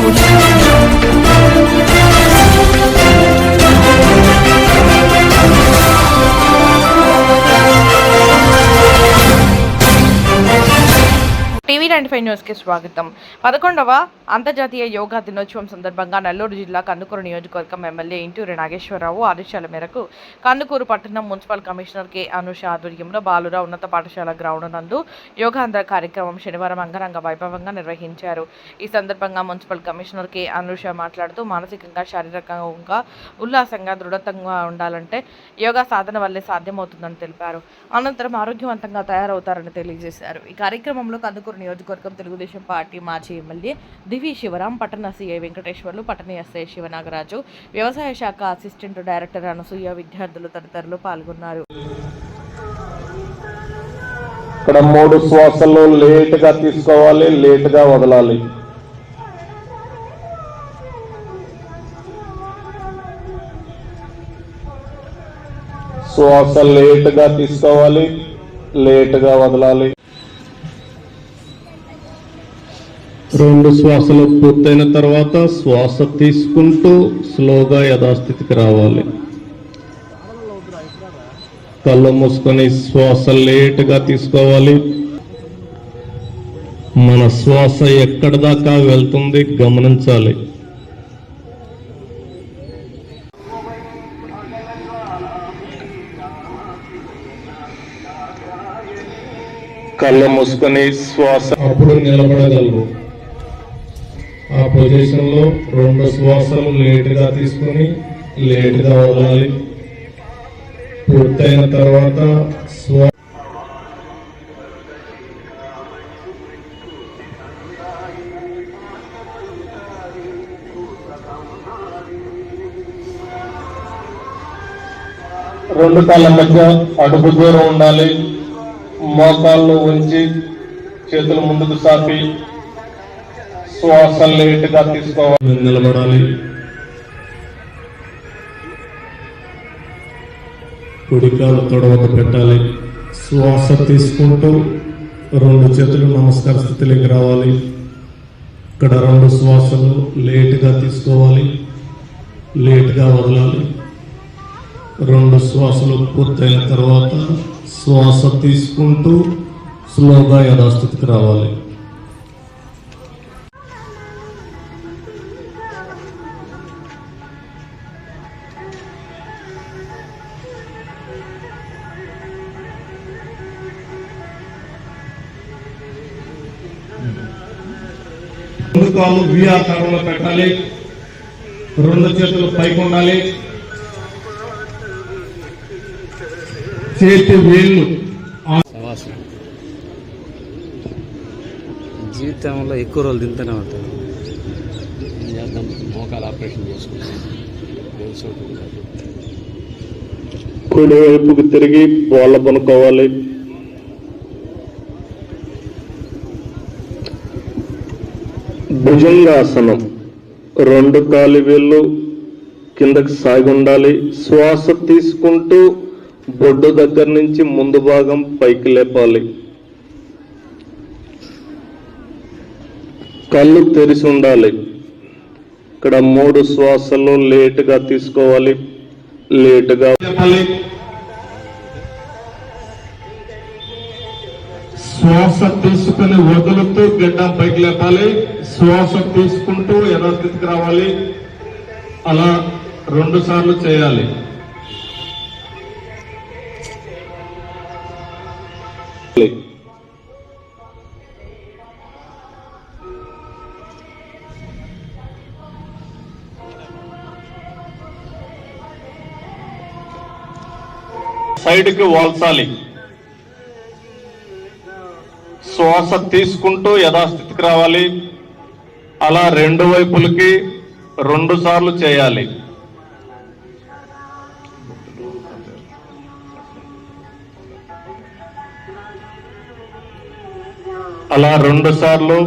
Saúde. Ninety five న్యూస్కి స్వాగతం. పదకొండవ అంతర్జాతీయ యోగా దినోత్సవం సందర్భంగా నెల్లూరు జిల్లా కందుకూరు నియోజకవర్గం ఎమ్మెల్యే ఇంటూరి నాగేశ్వరరావు ఆదేశాల మేరకు కందుకూరు పట్టణం మున్సిపల్ కమిషనర్ కె అనుష ఆధ్వర్యంలో బాలుర ఉన్నత పాఠశాల గ్రౌండ్ నందు యోగాంధ్ర కార్యక్రమం శనివారం అంగరంగ వైభవంగా నిర్వహించారు. ఈ సందర్భంగా మున్సిపల్ కమిషనర్ కె అనుష మాట్లాడుతూ మానసికంగా శారీరకంగా ఉల్లాసంగా దృఢంగా ఉండాలంటే యోగా సాధన వల్లే సాధ్యమవుతుందని తెలిపారు. అనంతరం ఆరోగ్యవంతంగా తయారవుతారని తెలియజేశారు. ఈ కార్యక్రమంలో కందుకూరు నియోజక నియోజకవర్గం తెలుగుదేశం పార్టీ మాజీ ఎమ్మెల్యే దివి శివరాం పట్టణ సీఐ వెంకటేశ్వర్లు పట్టణ ఎస్ఐ శివనాగరాజు వ్యవసాయ శాఖ అసిస్టెంట్ డైరెక్టర్ అనసూయ విద్యార్థులు తదితరులు పాల్గొన్నారు. ఇక్కడ మూడు శ్వాసలు లేట్గా తీసుకోవాలి లేట్గా వదలాలి. శ్వాస లేట్గా తీసుకోవాలి లేట్గా వదలాలి. రెండు శ్వాసలు పూర్తయిన తర్వాత శ్వాస తీసుకుంటూ స్లోగా యథాస్థితికి రావాలి. కళ్ళు మూసుకొని శ్వాస లేటుగా తీసుకోవాలి. మన శ్వాస ఎక్కడి దాకా వెళ్తుంది గమనించాలి. కళ్ళు మూసుకొని శ్వాస అప్పుడు నిలబడగలరు. ఆ పొజిషన్లో రెండు శ్వాసలు లేటుగా తీసుకొని లేటుగా వదలాలి. పూర్తయిన తర్వాత రెండు కాళ్ళ మధ్య అడుగు దూరం ఉండాలి. మోకాళ్ళు ఉంచి చేతులు ముందుకు సాపి. శ్వాస లేటుగా తీసుకోవాలి. నిలబడాలి. కుడికాలు తొడవక పెట్టాలి. శ్వాస తీసుకుంటూ రెండు చేతులు నమస్కార స్థితిలోకి రావాలి. ఇక్కడ రెండు శ్వాసలు లేటుగా తీసుకోవాలి. లేటుగా వదలాలి. రెండు శ్వాసలు పూర్తయిన తర్వాత శ్వాస తీసుకుంటూ స్లోగా యథాస్థితికి రావాలి. రెండు కాళ్ళు వి ఆకారంలో పెట్టాలి. రెండు చేతులు పైకి ఉండాలి. చేతి వేళ్ళు జీవితంలో ఎక్కువ రోజులు తింటూనే ఉంటాను ఏం చేద్దాం? మోకాలు ఆపరేషన్ కుడి వైపుకు తిరిగి బోళ్ళ పనుకోవాలి. భుజంగాసనం. రెండు కాలి వేళ్ళు కిందకి సాగి ఉండాలి శ్వాస తీసుకుంటూ బొడ్డు దగ్గర నుంచి ముందు భాగం పైకి లేపాలి. కళ్ళు తెరిచి ఉండాలి. ఇక్కడ మూడు శ్వాసలు లేటుగా తీసుకోవాలి. లేటుగా శ్వాస తీసుకుని వదులుతూ గడ్డ పైకి లేపాలి. శ్వాస తీసుకుంటూ యథాస్థితికి రావాలి. అలా రెండు సార్లు చేయాలి. సైడ్కి వాల్చాలి శ్వాస తీసుకుంటూ యథాస్థితికి రావాలి. అలా రెండు వైపులకి రెండు సార్లు చేయాలి. అలా రెండు సార్లు